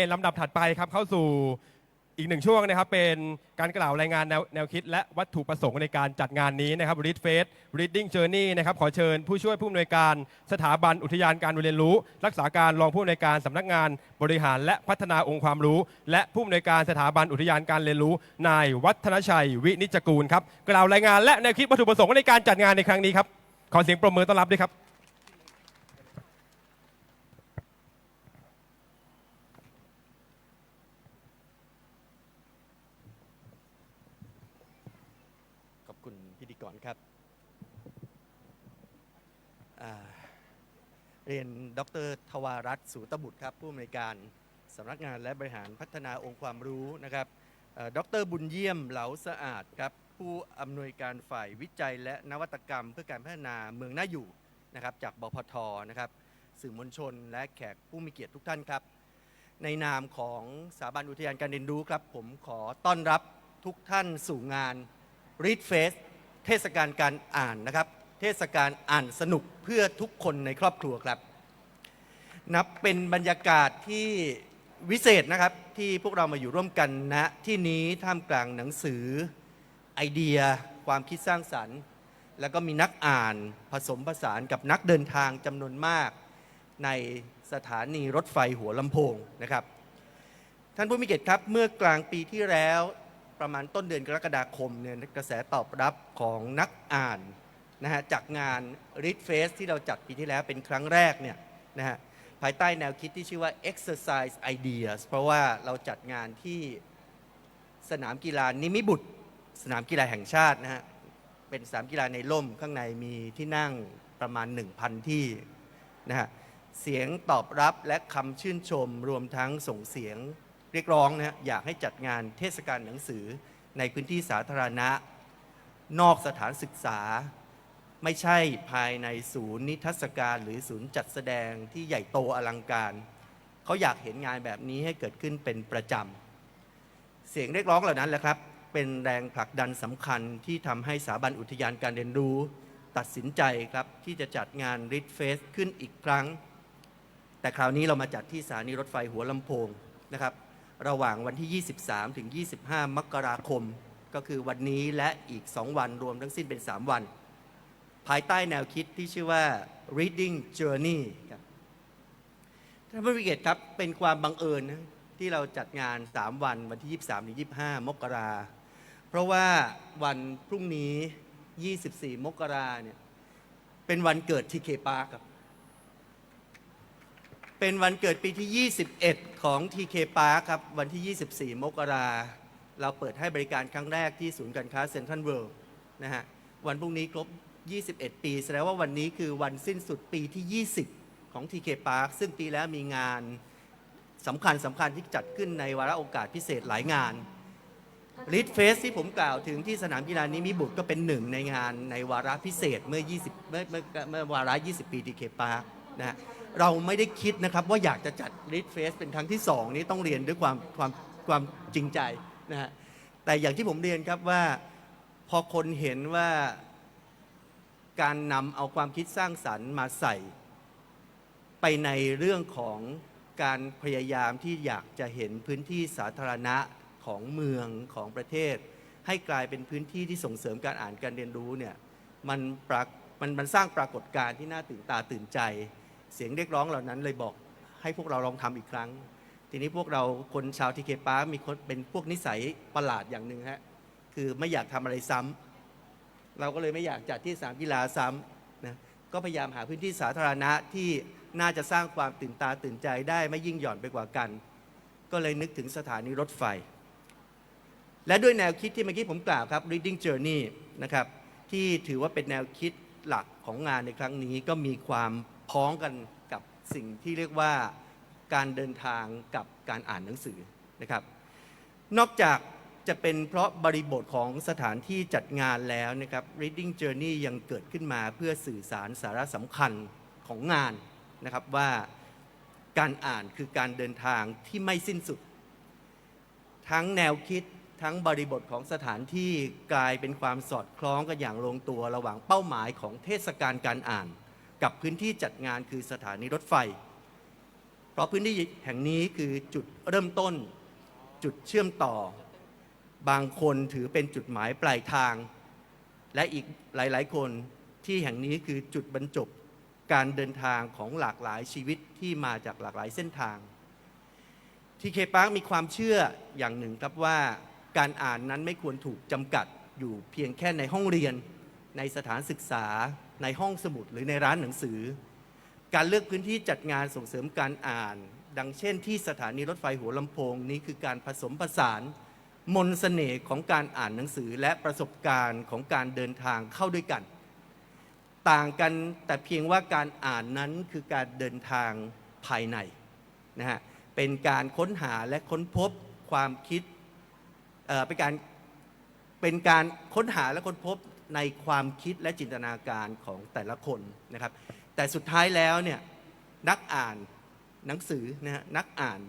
ลำดับถัดไปครับเข้าสู่อีกหนึ่งช่วงนะครับเป็นการกล่าวรายงานแนวแนวคิด และวัตถุประสงค์ในการจัดงานนี้นะครับ Read Face Reading Journey นะครับขอเชิญผู้ช่วยผู้อำนวยการสถาบันอุทยานการเรียนรู้ รักษาการรองผู้อำนวยการสำนักงานบริหารและพัฒนาองค์ความรู้ และผู้อำนวยการสถาบันอุทยานการเรียนรู้ นายวัฒนชัยวินิจกูลครับกล่าวรายงานและแนวคิดวัตถุประสงค์ในการจัดงานในครั้งนี้ครับขอเสียงปรบมือต้อนรับด้วยครับ คุณพิธีกรครับ เรียนดรทวารัตน์สูตบุตรครับ ผู้อำนวยการสำนักงานและบริหารพัฒนาองค์ความรู้นะครับเอ่อดรบุญเยี่ยมเหลาสะอาดครับ ผู้อำนวยการฝ่ายวิจัยและนวัตกรรม เพื่อการพัฒนาเมืองน่าอยู่นะครับ จากบพทนะครับสื่อมวลชน และแขกผู้มีเกียรติทุกท่านครับ ในนามของสถาบันอุทยานการเรียนรู้ครับ ผมขอต้อนรับทุกท่านสู่งาน Read Face เทศกาลการอ่านนะครับ เทศกาลอ่านสนุกเพื่อทุกคนในครอบครัวครับ นับเป็นบรรยากาศที่วิเศษนะครับที่พวกเรามาอยู่ร่วมกันณที่นี้ท่ามกลางหนังสือไอเดีย ความคิดสร้างสรรค์ แล้วก็มีนักอ่านผสมผสานกับนักเดินทางจำนวนมาก ในสถานีรถไฟหัวลำโพงนะครับ ท่านผู้มีเกียรติครับเมื่อกลางปีที่แล้ว ประมาณต้นเดือนกรกฎาคมเนี่ยกระแสตอบรับของนักอ่านนะฮะจากงาน Read Face ที่เราจัดปีที่แล้วเป็นครั้งแรกเนี่ยนะฮะภายใต้แนวคิดที่ชื่อว่า Exercise Ideas เพราะว่าเราจัดงานที่สนามกีฬานิมิบุตร สนามกีฬาแห่งชาตินะฮะเป็นสนามกีฬาในร่มข้างในมีที่นั่งประมาณ 1,000 ที่นะฮะเสียงตอบรับและคำชื่นชมรวมทั้งส่งเสียง เรียกร้องนะอยากให้จัดงานเทศกาลหนังสือในพื้นที่สาธารณะ นอกสถานศึกษา ไม่ใช่ภายในศูนย์นิทรรศการหรือศูนย์จัดแสดงที่ใหญ่โตอลังการเขาอยากเห็นงานแบบนี้ให้เกิดขึ้นเป็นประจำเสียงเรียกร้องเหล่านั้นแหละครับ เป็นแรงผลักดันสำคัญที่ทำให้สถาบันอุทยานการเรียนรู้ ตัดสินใจครับที่จะจัดงาน Read Face ขึ้นอีกครั้ง แต่คราวนี้เรามาจัดที่สถานีรถไฟหัวลำโพงนะครับ ระหว่างวันที่ 23 ถึง 25 มกราคม ก็คือวันนี้และอีก 2 วันรวมทั้งสิ้นเป็น 3 วัน ภายใต้แนวคิดที่ชื่อว่า reading journey ครับท่านผู้มีเกียรติครับเป็นความบังเอิญนะที่เราจัดงาน 3 วันวันที่ 23 ถึง 25 มกราเพราะว่าวันพรุ่งนี้ 24 มกราเนี่ยเป็นวันเกิดทีเคปาร์ครับ เป็นวันเกิดปีที่ 21 ของ TK Park ครับ วันที่ 24 มกราเราเปิดให้บริการครั้งแรกที่ศูนย์การค้าเซ็นทรัลเวิลด์นะฮะ วันพรุ่งนี้ครบ 21 ปี แสดงว่าวันนี้คือวันสิ้นสุดปีที่ 20 ของ TK Park ซึ่งปีแล้วมีงานสำคัญสำคัญที่จัดขึ้นในวาระโอกาสพิเศษหลายงานลิทเฟสที่ผมกล่าวถึงที่สนามกีฬานิมิบุตรก็เป็นหนึ่งในงานในวาระพิเศษเมื่อ 20 เมื่อเมื่อวาระ 20 ปีทีเคปาร์นะฮะ เราไม่ได้คิดนะครับว่าอยากจะจัดลิทเฟสเป็นครั้งที่ 2 นี้ต้องเรียนด้วยความความความจริงใจนะฮะแต่อย่างที่ผมเรียนครับว่าพอคนเห็นว่าการนำเอาความคิดสร้างสรรค์มาใส่ ไปในเรื่องของการพยายามที่อยากจะเห็นพื้นที่สาธารณะของเมืองของประเทศ ให้กลายเป็นพื้นที่ที่ส่งเสริมการอ่านการเรียนรู้เนี่ยมันปรากมันมันสร้างปรากฏการณ์ที่น่าตื่นตาตื่นใจ เสียงเรียกร้องเหล่านั้นเลยบอกให้พวกเราลองทำอีกครั้ง ทีนี้พวกเราคนชาวทีเคปาร์มีคนเป็นพวกนิสัยประหลาดอย่างหนึ่งฮะคือไม่อยากทำอะไรซ้ำเราก็เลยไม่อยากจัดที่สนามกีฬาซ้ำนะก็พยายามหาพื้นที่สาธารณะที่น่าจะสร้างความตื่นตาตื่นใจได้ไม่ยิ่งหย่อนไปกว่ากัน ก็เลยนึกถึงสถานีรถไฟ และด้วยแนวคิดที่เมื่อกี้ผมกล่าวครับ reading journey นะครับที่ถือว่าเป็นแนวคิดหลักของงานในครั้งนี้ก็มีความ พ้องกันกับสิ่งที่เรียกว่าการเดินทางกับการอ่านหนังสือนะครับ นอกจากจะเป็นเพราะบริบทของสถานที่จัดงานแล้วนะครับ reading journey ยังเกิดขึ้นมาเพื่อสื่อสารสาระสำคัญของงานนะครับว่าการอ่านคือการเดินทางที่ไม่สิ้นสุด ทั้งแนวคิดทั้งบริบทของสถานที่กลายเป็นความสอดคล้องกันอย่างลงตัวระหว่างเป้าหมายของเทศกาลการอ่าน กับพื้นที่จัดงานคือสถานีรถไฟ เพราะพื้นที่แห่งนี้คือจุดเริ่มต้น จุดเชื่อมต่อ บางคนถือเป็นจุดหมายปลายทาง และอีกหลาย ๆ คนที่แห่งนี้คือจุดบรรจบการเดินทางของหลากหลายชีวิตที่มาจากหลากหลายเส้นทาง ทีเคปาร์คมีความเชื่ออย่างหนึ่งครับว่าการอ่านนั้นไม่ควรถูกจำกัดอยู่เพียงแค่ในห้องเรียนในสถานศึกษา ในห้องสมุดหรือในร้านหนังสือ การเลือกพื้นที่จัดงานส่งเสริมการอ่าน ดังเช่นที่สถานีรถไฟหัวลำโพงนี้คือการผสมผสาน มนต์เสน่ห์ของการอ่านหนังสือและประสบการณ์ของการเดินทางเข้าด้วยกัน ต่างกันแต่เพียงว่าการอ่านนั้นคือการเดินทางภายในนะฮะเป็นการค้นหาและค้นพบความคิดเอ่อเป็นการเป็นการค้นหาและค้นพบ ในความคิดและจินตนาการของแต่ละคนนะครับ แต่สุดท้ายแล้วเนี่ยนักอ่านหนังสือนะฮะนักอ่าน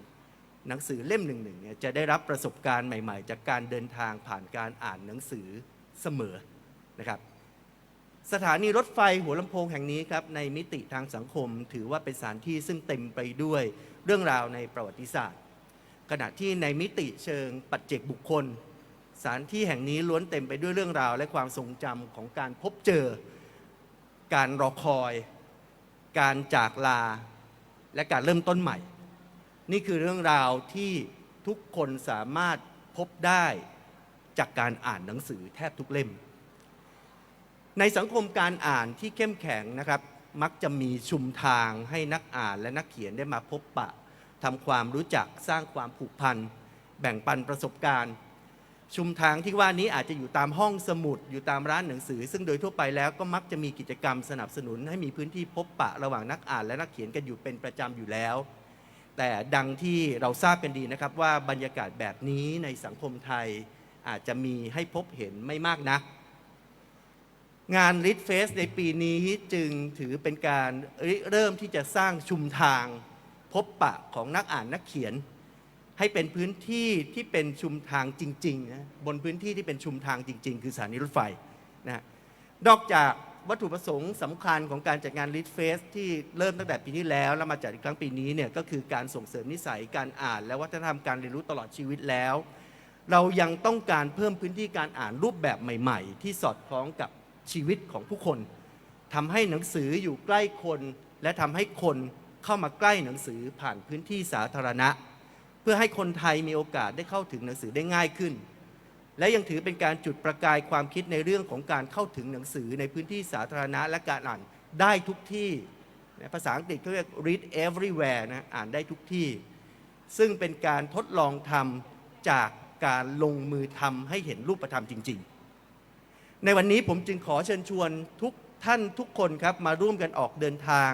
หนังสือเล่มหนึ่งหนึ่งเนี่ยจะได้รับประสบการณ์ใหม่ ๆ จากการเดินทางผ่านการอ่านหนังสือเสมอนะครับสถานีรถไฟหัวลำโพงแห่งนี้ครับในมิติทางสังคม ถือว่าเป็นสถานที่ซึ่งเต็มไปด้วยเรื่องราวในประวัติศาสตร์ ขณะที่ในมิติเชิงปัจเจกบุคคล สถานที่แห่งนี้ล้วนเต็มไปด้วยเรื่องราว และความทรงจำของการพบเจอ การรอคอย การจากลา และการเริ่มต้นใหม่ นี่คือเรื่องราวที่ทุกคนสามารถพบได้จากการอ่านหนังสือแทบทุกเล่ม ในสังคมการอ่านที่เข้มแข็งนะครับ มักจะมีชุมทางให้นักอ่านและนักเขียนได้มาพบปะทำความรู้จักสร้างความผูกพัน แบ่งปันประสบการณ์ ชุมทางที่ว่านี้อาจจะอยู่ตามห้องสมุดอยู่ตามร้านหนังสือ ซึ่งโดยทั่วไปแล้วก็มักจะมีกิจกรรมสนับสนุน ให้มีพื้นที่พบปะระหว่างนักอ่านและนักเขียนกันอยู่เป็นประจำอยู่แล้ว แต่ดังที่เราทราบกันดีนะครับว่าบรรยากาศแบบนี้ในสังคมไทยอาจจะมีให้พบเห็นไม่มากนักงานริทเฟสในปีนี้จึงถือเป็นการเริ่มที่จะสร้างชุมทางพบปะของนักอ่านนักเขียน ให้เป็นพื้นที่ที่เป็นชุมทางจริงๆนะบนพื้นที่ที่เป็นชุมทางจริง ๆ คือสถานีรถไฟนะนอกจากวัตถุประสงค์สำคัญของการจัดงานริทเฟสที่เริ่มตั้งแต่ปีที่แล้ว แล้วมาจัดอีกครั้งปีนี้เนี่ยก็คือการส่งเสริมนิสัยการอ่าน และวัฒนธรรมการเรียนรู้ตลอดชีวิตแล้ว เรายังต้องการเพิ่มพื้นที่การอ่านรูปแบบใหม่ ๆ ที่สอดคล้องกับชีวิตของผู้คนทำให้หนังสืออยู่ใกล้คน และทำให้คนเข้ามาใกล้หนังสือผ่านพื้นที่สาธารณะ เพื่อให้คนไทยมีโอกาสได้เข้าถึงหนังสือได้ง่ายขึ้น และยังถือเป็นการจุดประกายความคิดในเรื่องของการเข้าถึงหนังสือในพื้นที่สาธารณะและการอ่านได้ทุกที่ภาษาอังกฤษเขาเรียก read everywhere นะอ่านได้ทุกที่ ซึ่งเป็นการทดลองทำจากการลงมือทำให้เห็นรูปธรรมจริง ๆ ในวันนี้ผมจึงขอเชิญชวนทุกท่านทุกคนครับมาร่วมกันออกเดินทาง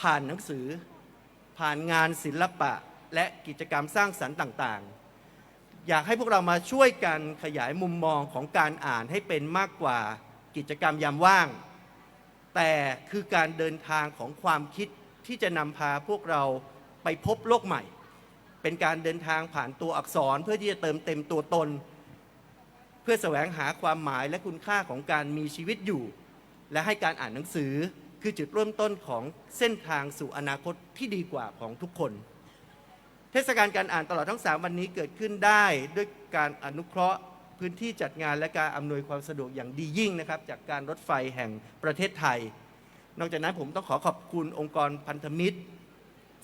ผ่านหนังสือ ผ่านงานศิลปะ และกิจกรรมสร้างสรรค์ต่างๆ อยากให้พวกเรามาช่วยกันขยายมุมมองของการอ่านให้เป็นมากกว่ากิจกรรมยามว่าง แต่คือการเดินทางของความคิดที่จะนำพาพวกเราไปพบโลกใหม่ เป็นการเดินทางผ่านตัวอักษรเพื่อที่จะเติมเต็มตัวตน เพื่อแสวงหาความหมายและคุณค่าของการมีชีวิตอยู่ และให้การอ่านหนังสือคือจุดเริ่มต้นของเส้นทางสู่อนาคตที่ดีกว่าของทุกคน เทศกาลการอ่านตลอดทั้ง 3 วันนี้เกิดขึ้นได้ด้วยการอนุเคราะห์พื้นที่จัดงานและการอำนวยความสะดวกอย่างดียิ่งนะครับ จากการรถไฟแห่งประเทศไทย นอกจากนั้นผมต้องขอขอบคุณองค์กรพันธมิตร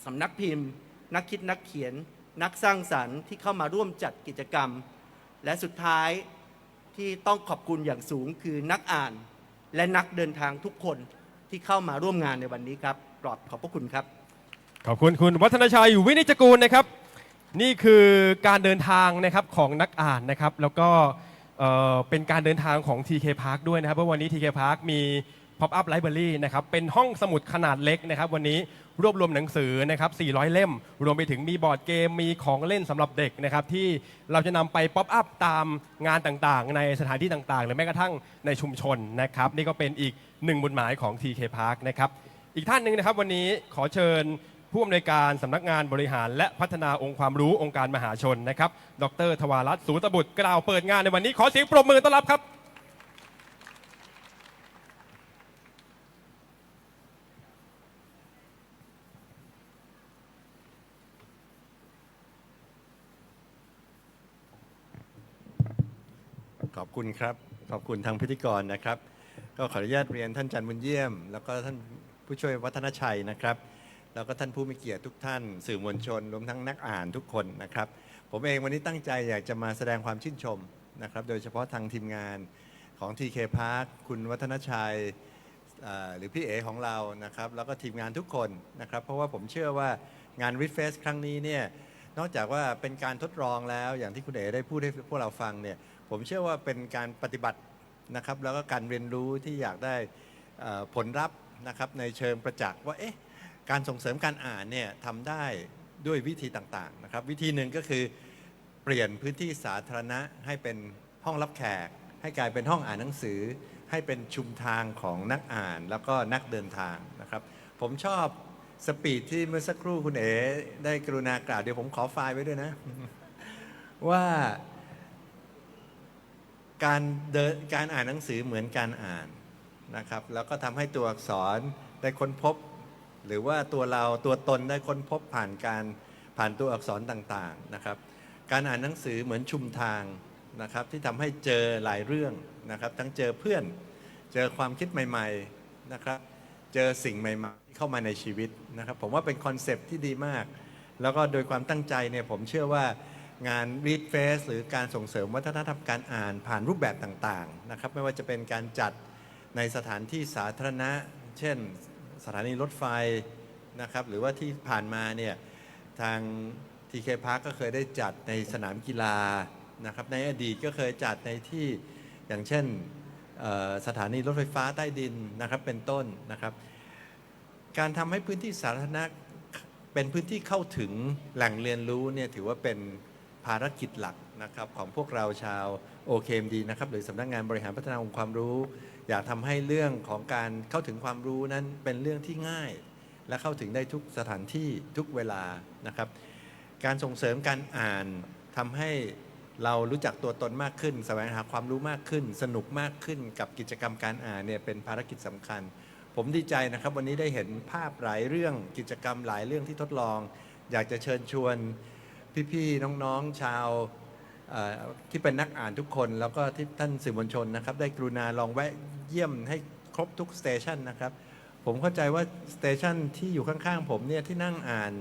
สำนักพิมพ์ นักคิดนักเขียน นักสร้างสรรค์ที่เข้ามาร่วมจัดกิจกรรม และสุดท้ายที่ต้องขอบคุณอย่างสูงคือนักอ่าน และนักเดินทางทุกคนที่เข้ามาร่วมงานในวันนี้ครับกรอบขอบพระคุณครับ ขอบคุณคุณวัฒนชัยวินิจกูลนะครับ นี่คือการเดินทางนะครับของนักอ่านนะครับ แล้วก็เอ่อเป็นการเดินทางของ TK Park ด้วยนะครับเพราะวันนี้ TK Park มี Pop Up Library นะครับเป็นห้องสมุดขนาดเล็กนะครับวันนี้รวบรวมหนังสือนะครับ 400 เล่ม รวมไปถึงมีบอร์ดเกมมีของเล่นสำหรับเด็กนะครับที่เราจะนำไปป๊อปอัพตามงานต่างๆ ในสถานที่ต่างๆ หรือแม้กระทั่งในชุมชนนะครับนี่ก็เป็นอีกหนึ่งบุญหมายของ TK Park นะครับ อีกท่านหนึ่งนะครับวันนี้ขอเชิญ ผู้อำนวยการสำนักงานบริหาร และพัฒนาองค์ความรู้องค์การมหาชนนะครับ ดรทวารัตน์สูตบุตรกล่าวเปิดงานในวันนี้ขอเสียงปรบมือต้อนรับครับ ขอบคุณครับ ขอบคุณทางพิธีกรนะครับ ก็ขออนุญาตเรียนท่านจันทร์บุญเยี่ยม แล้วก็ท่านผู้ช่วยวัฒนชัยนะครับ แล้วก็ท่านผู้มีเกียรติทุกท่าน สื่อมวลชนรวมทั้งนักอ่านทุกคนนะครับ ผมเองวันนี้ตั้งใจอยากจะมาแสดงความชื่นชมนะครับ โดยเฉพาะทางทีมงานของ TK Park คุณวัฒนชัยหรือพี่เอของเรานะครับ แล้วก็ทีมงานทุกคนนะครับ เพราะว่าผมเชื่อว่างาน r e f e s ครั้งนี้เนี่ยนอกจากว่าเป็นการทดลองแล้วอย่างที่คุณเอ๋ได้พูดให้พวกเราฟังเนี่ยผมเชื่อว่าเป็นการปฏิบัตินะครับ แล้วก็การเรียนรู้ที่อยากได้ผลลัพธ์นะครับในเชิงประจักษ์ว่าเอ๊ะ การส่งเสริมการอ่านเนี่ยทำได้ด้วยวิธีต่างๆนะครับ วิธีหนึ่งก็คือเปลี่ยนพื้นที่สาธารณะให้เป็นห้องรับแขก ให้กลายเป็นห้องอ่านหนังสือ ให้เป็นชุมทางของนักอ่านแล้วก็นักเดินทางนะครับ ผมชอบสปีดที่เมื่อสักครู่คุณเอ๋ได้กรุณากล่าวเดี๋ยวผมขอไฟล์ไว้ด้วยนะ ว่าการเดินการอ่านหนังสือเหมือนการอ่านนะครับ แล้วก็ทำให้ตัวอักษรได้ค้นพบ หรือว่าตัวเราตัวตนได้ค้นพบผ่านการผ่านตัวอักษรต่างๆนะครับ การอ่านหนังสือเหมือนชุมทางนะครับ ที่ทำให้เจอหลายเรื่องนะครับ ทั้งเจอเพื่อน เจอความคิดใหม่ๆนะครับ เจอสิ่งใหม่ๆที่เข้ามาในชีวิตนะครับ ผมว่าเป็นคอนเซปที่ดีมาก แล้วก็โดยความตั้งใจเนี่ยผมเชื่อว่างาน Read Face หรือการส่งเสริมวัฒนธรรมการอ่านผ่านรูปแบบต่างๆนะครับ ไม่ว่าจะเป็นการจัดในสถานที่สาธารณะ เช่น สถานีรถไฟนะครับหรือว่าที่ผ่านมาเนี่ยทาง TK Park ก็เคยได้จัดในสนามกีฬานะครับในอดีตก็เคยจัดในที่อย่างเช่นสถานีรถไฟฟ้าใต้ดินนะครับเป็นต้นนะครับ การทำให้พื้นที่สาธารณะเป็นพื้นที่เข้าถึงแหล่งเรียนรู้เนี่ยถือว่าเป็นภารกิจหลักนะครับของพวกเราชาว OKMD นะครับหรือสำนักงานบริหารพัฒนาองค์ความรู้ อยากทำให้เรื่องของการเข้าถึงความรู้นั้นเป็นเรื่องที่ง่าย และเข้าถึงได้ทุกสถานที่ทุกเวลานะครับ การส่งเสริมการอ่านทำให้เรารู้จักตัวตนมากขึ้นแสวงหาความรู้มากขึ้น สนุกมากขึ้นกับกิจกรรมการอ่านเนี่ยเป็นภารกิจสำคัญ ผมดีใจนะครับ วันนี้ได้เห็นภาพหลายเรื่องกิจกรรมหลายเรื่องที่ทดลอง อยากจะเชิญชวนพี่ๆน้องๆชาวที่เป็นนักอ่านทุกคน แล้วก็ที่ท่านสื่อมวลชนนะครับ ได้กรุณาลองแวะ เยี่ยมให้ครบทุกสเตชันนะครับ ผมเข้าใจว่าสเตชันที่อยู่ข้างๆผมเนี่ยที่นั่งอ่าน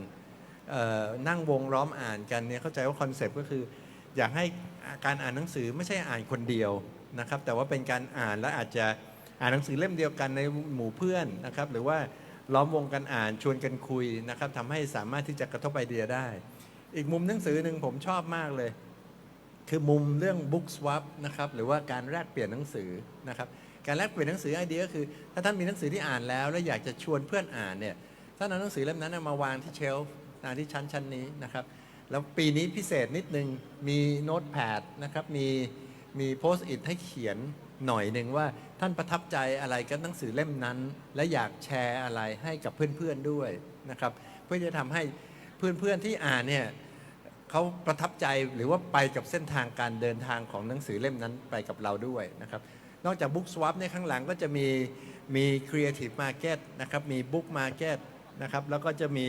นั่งวงล้อมอ่านกันเนี่ยเข้าใจว่าคอนเซปต์ก็คือ อยากให้การอ่านหนังสือไม่ใช่อ่านคนเดียวนะครับ แต่ว่าเป็นการอ่านและอาจจะอ่านหนังสือเล่มเดียวกันในหมู่เพื่อนนะครับ หรือว่าล้อมวงกันอ่านชวนกันคุยนะครับทำให้สามารถที่จะกระทบไอเดียได้ อีกมุมหนังสือหนึ่งผมชอบมากเลย คือมุมเรื่อง book swap นะครับหรือว่าการแลกเปลี่ยนหนังสือนะครับ การแลกเปลี่ยนหนังสือไอเดียก็คือ ถ้าท่านมีหนังสือที่อ่านแล้ว แล้วอยากจะชวนเพื่อนอ่านเนี่ยท่านเอาหนังสือเล่มนั้นมาวางที่เชลฟ์ที่ชั้นชั้นนี้นะครับ แล้วปีนี้พิเศษนิดนึงมีโน้ตแพดนะครับมีมีโพสต์อิทให้เขียนหน่อยหนึ่งว่าท่านประทับใจอะไรกับหนังสือเล่มนั้น และอยากแชร์อะไรให้กับเพื่อนๆด้วยนะครับ เพื่อจะทำให้เพื่อนๆที่อ่านเนี่ยเขาประทับใจหรือว่าไปกับเส้นทางการเดินทางของหนังสือเล่มนั้นไปกับเราด้วยนะครับ นอกจาก Book Swap เนี่ยข้างหลังก็จะมีมี Creative Market นะครับ มี Book Market นะครับ แล้วก็จะมี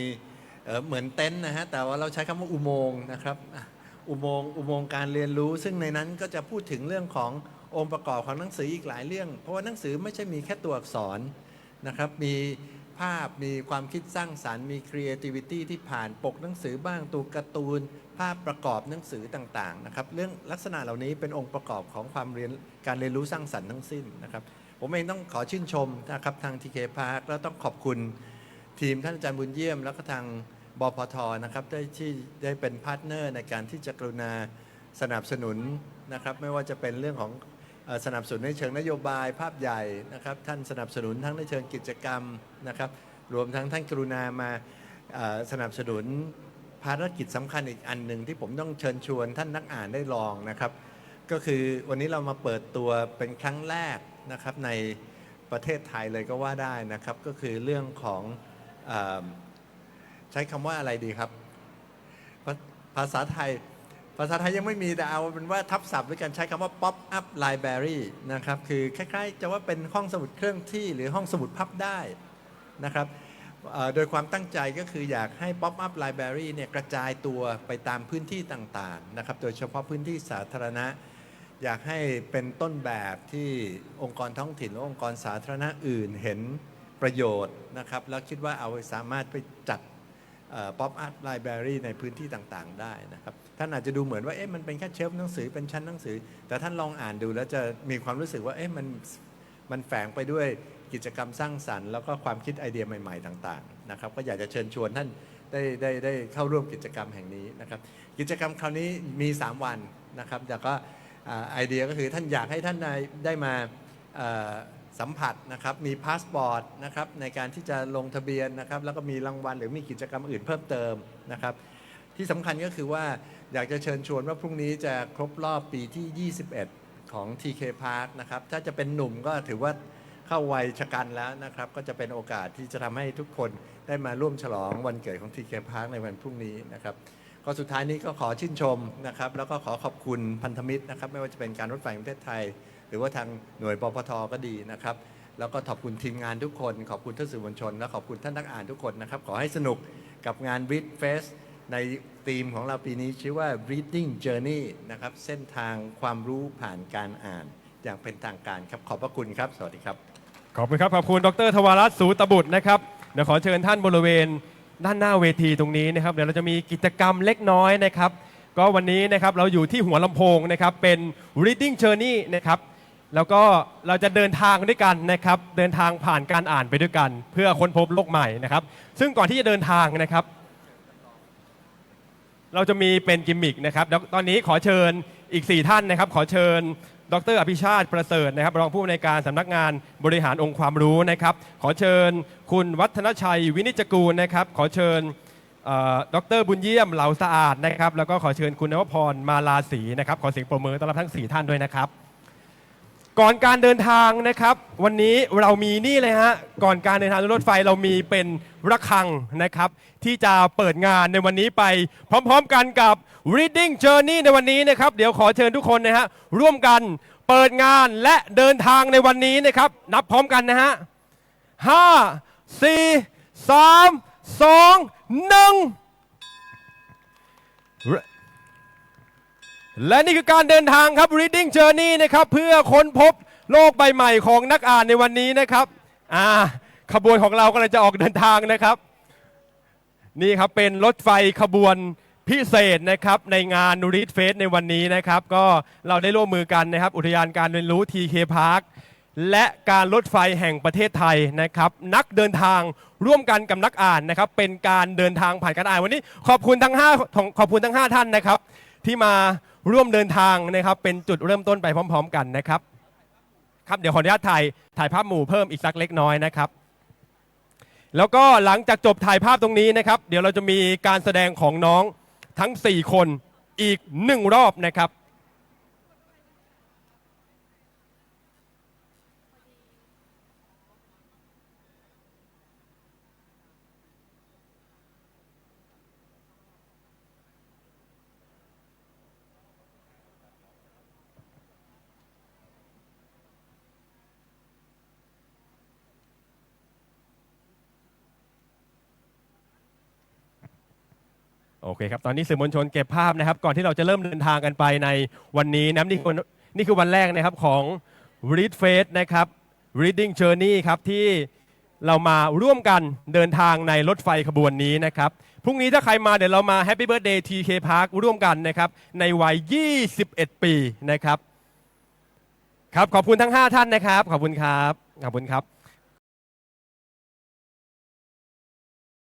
เอ่อเหมือนเต็นท์นะฮะ แต่ว่าเราใช้คำว่าอุโมงค์นะครับอะอุโมงค์อุโมงค์การเรียนรู้ ซึ่งในนั้นก็จะพูดถึงเรื่องขององค์ประกอบของหนังสืออีกหลายเรื่อง เพราะว่าหนังสือไม่ใช่มีแค่ตัวอักษรนะครับ มีภาพ มีความคิดสร้างสารรค์ มี creativity ที่ผ่านปกหนังสือบ้าง ตัวการ์ตูน ภาพประกอบหนังสือต่างๆนะครับเรื่องลักษณะเหล่านี้เป็นองค์ประกอบของความเรียนการเรียนรู้สร้างสรรค์ทั้งสิ้นนะครับ ผมเองต้องขอชื่นชมนะครับทาง TK Park แล้วต้องขอบคุณทีมท่านอาจารย์บุญเยี่ยม แล้วก็ทางบพทนะครับได้ที่ได้เป็นพาร์ทเนอร์ในการที่จะกรุณาสนับสนุนนะครับไม่ว่าจะเป็นเรื่องของสนับสนุนในเชิงนโยบายภาพใหญ่นะครับ ท่านสนับสนุนทั้งในเชิงกิจกรรมนะครับ รวมทั้งท่านกรุณามาสนับสนุน ภารกิจสำคัญอีกอันหนึ่งที่ผมต้องเชิญชวนท่านนักอ่านได้ลองนะครับ ก็คือวันนี้เรามาเปิดตัวเป็นครั้งแรกนะครับในประเทศไทยเลยก็ว่าได้นะครับ ก็คือเรื่องของเออใช้คำว่าอะไรดีครับภาภาษาไทย ภาษาไทยยังไม่มีแต่เอาเป็นว่าทับศัพท์ด้วยกันใช้คำว่า pop up library นะครับ คือคล้ายๆ จะว่าเป็นห้องสมุดเคลื่อนที่หรือห้องสมุดพับได้นะครับ โดยความตั้งใจก็คืออยากให้ pop up library เนี่ยกระจายตัวไปตามพื้นที่ต่างๆนะครับ โดยเฉพาะพื้นที่สาธารณะ อยากให้เป็นต้นแบบที่องค์กรท้องถิ่นและองค์กรสาธารณะอื่นเห็นประโยชน์นะครับ แล้วคิดว่าเอาสามารถไปจัดป๊อปอาร์ตไลบรารีในพื้นที่ต่างๆ ได้นะครับ ท่านอาจจะดูเหมือนว่าเอ๊ะมันเป็นแค่เชฟหนังสือเป็นชั้นหนังสือ แต่ท่านลองอ่านดูแล้วจะมีความรู้สึกว่าเอ๊ะมันมันแฝงไปด้วย กิจกรรมสร้างสรรค์ แล้วก็ความคิดไอเดียใหม่ ๆ ต่างๆนะครับก็อยากจะเชิญชวนท่านได้ได้ได้เข้าร่วมกิจกรรมแห่งนี้นะครับกิจกรรมคราวนี้มี 3 วันนะครับแต่ก็ไอเดียก็คือท่านอยากให้ท่านได้ได้มาสัมผัสนะครับมีพาสปอร์ตนะครับในการที่จะลงทะเบียนนะครับแล้วก็มีรางวัลหรือมีกิจกรรมอื่นเพิ่มเติมนะครับที่สำคัญก็คือว่าอยากจะเชิญชวนว่าพรุ่งนี้จะครบรอบปีที่ 21 ของ TK Park นะครับถ้าจะเป็นหนุ่มก็ถือว่า เข้าวัยชะกันแล้วนะครับ ก็จะเป็นโอกาสที่จะทำให้ทุกคนได้มาร่วมฉลองวันเกิดของ TK Park ในวันพรุ่งนี้นะครับก็สุดท้ายนี้ก็ขอชื่นชมนะครับ แล้วก็ขอขอบคุณพันธมิตรนะครับ ไม่ว่าจะเป็นการรถไฟแห่งประเทศไทย หรือว่าทางหน่วยปปทก็ดีนะครับ แล้วก็ขอบคุณทีมงานทุกคน ขอบคุณท่านสื่อมวลชน และขอบคุณท่านนักอ่านทุกคนนะครับ ขอให้สนุกกับงาน Read Fest ในธีมของเราปีนี้ชื่อว่า Reading Journey นะครับ เส้นทางความรู้ผ่านการอ่านอย่างเป็นทางการครับ ขอบพระคุณครับ สวัสดีครับ ขอบคุณครับขอบคุณดรทวารัตน์สูตบุตรนะครับเดี๋ยวขอเชิญท่านบริเวณด้านหน้าเวทีตรงนี้นะครับเดี๋ยวเราจะมีกิจกรรมเล็กน้อยนะครับ ก็วันนี้นะครับเราอยู่ที่หัวลำโพงนะครับเป็น reading journey นะครับแล้วก็เราจะเดินทางด้วยกันนะครับ เดินทางผ่านการอ่านไปด้วยกัน เพื่อค้นพบโลกใหม่นะครับ ซึ่งก่อนที่จะเดินทางนะครับ เราจะมีเป็นกิมมิกนะครับแล้วตอนนี้ขอเชิญอีก 4 ท่านนะครับ ขอเชิญ ดรอภิชาติประเสริฐนะครับ รองผู้อำนวยการสำนักงานบริหารองค์ความรู้นะครับ ขอเชิญคุณวัฒนชัยวินิจกูลนะครับ ขอเชิญดรบุญเยี่ยมเหลาสะอาดนะครับ แล้วก็ขอเชิญคุณนวพรมาลาศรีนะครับ ขอเสียงปรบมือต้อนรับทั้ง 4 ท่านด้วยนะครับ ก่อนการเดินทางนะครับ วันนี้เรามีนี่เลยฮะ ก่อนการเดินทางด้วยรถไฟเรามีเป็นระฆังนะครับ ที่จะเปิดงานในวันนี้ไป พร้อม ๆ กันกับ reading journey ในวันนี้นะครับ เดี๋ยวขอเชิญทุกคนนะฮะร่วมกันเปิดงานและเดินทางในวันนี้นะครับ นับพร้อมกันนะฮะห้าสี่สามสองหนึ่งและนี่คือการเดินทางครับ reading journey นะครับ เพื่อค้นพบโลกใบใหม่ของนักอ่านในวันนี้นะครับอ่าขบวนของเรากำลังจะออกเดินทางนะครับ นี่ครับเป็นรถไฟขบวน พิเศษนะครับในงาน Read Fest ในวันนี้นะครับ ก็เราได้ร่วมมือกันนะครับ อุทยานการเรียนรู้ TK Park และการรถไฟแห่งประเทศไทยนะครับ นักเดินทางร่วมกันกับนักอ่านนะครับ เป็นการเดินทางผ่านการอ่านวันนี้ ขอบคุณทั้ง5ของขอบคุณทั้ง 5 ท่านนะครับ ที่มาร่วมเดินทางนะครับ เป็นจุดเริ่มต้นไปพร้อม ๆ กันนะครับครับเดี๋ยวขออนุญาตถ่ายถ่ายภาพหมู่เพิ่มอีกสักเล็กน้อยนะครับแล้วก็หลังจากจบถ่ายภาพตรงนี้นะครับ เดี๋ยวเราจะมีการแสดงของน้อง ทั้ง 4 คนอีกหนึ่งรอบนะครับ โอเคครับ ตอนนี้สื่อมวลชนเก็บภาพนะครับ ก่อนที่เราจะเริ่มเดินทางกันไปในวันนี้นะนี่คือนี่คือวันแรกนะครับของ Read Fest นะครับ Reading Journey ครับที่เรามาร่วมกันเดินทางในรถไฟขบวนนี้นะครับ พรุ่งนี้ถ้าใครมาเดี๋ยวเรามา Happy Birthday TK Park ร่วมกันนะครับ ในวัย 21 ปีนะครับ ครับ ขอบคุณทั้ง 5 ท่านนะครับ ขอบคุณครับ ขอบคุณครับ